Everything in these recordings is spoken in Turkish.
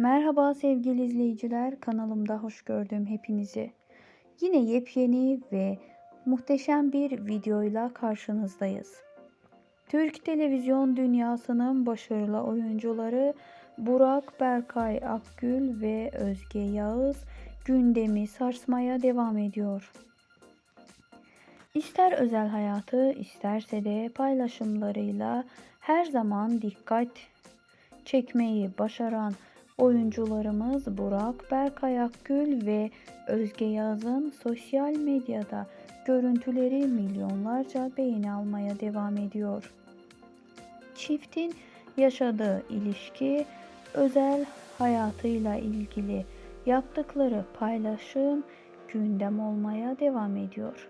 Merhaba sevgili izleyiciler, kanalımda hoş gördüm hepinizi. Yine yepyeni ve muhteşem bir videoyla karşınızdayız. Türk televizyon dünyasının başarılı oyuncuları Burak Berkay Akgül ve Özge Yağız gündemi sarsmaya devam ediyor. İster özel hayatı, isterse de paylaşımlarıyla her zaman dikkat çekmeyi başaran oyuncularımız Burak Berkay Akgül ve Özge Yağız'ın sosyal medyada görüntüleri milyonlarca beğeni almaya devam ediyor. Çiftin yaşadığı ilişki, özel hayatıyla ilgili yaptıkları paylaşım gündem olmaya devam ediyor.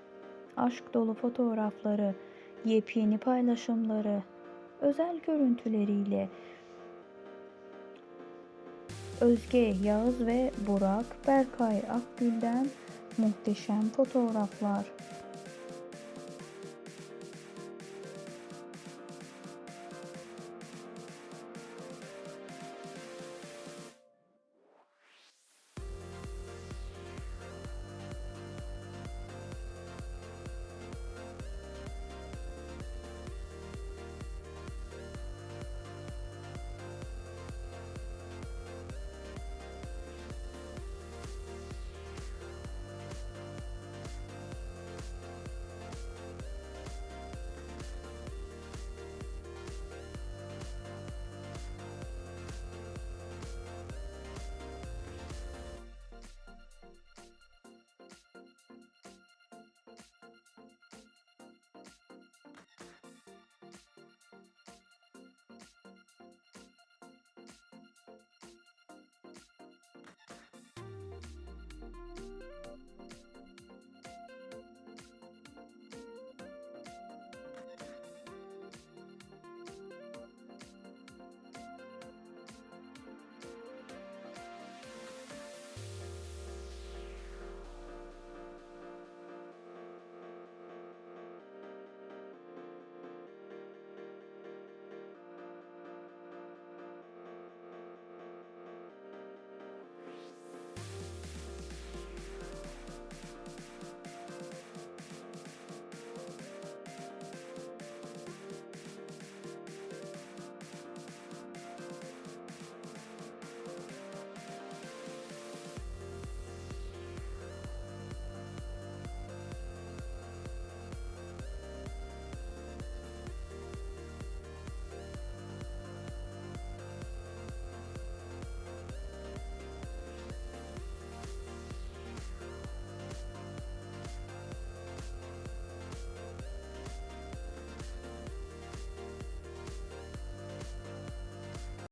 Aşk dolu fotoğrafları, yepyeni paylaşımları, özel görüntüleriyle Özge Yağız ve Burak Berkay Akgül'den muhteşem fotoğraflar,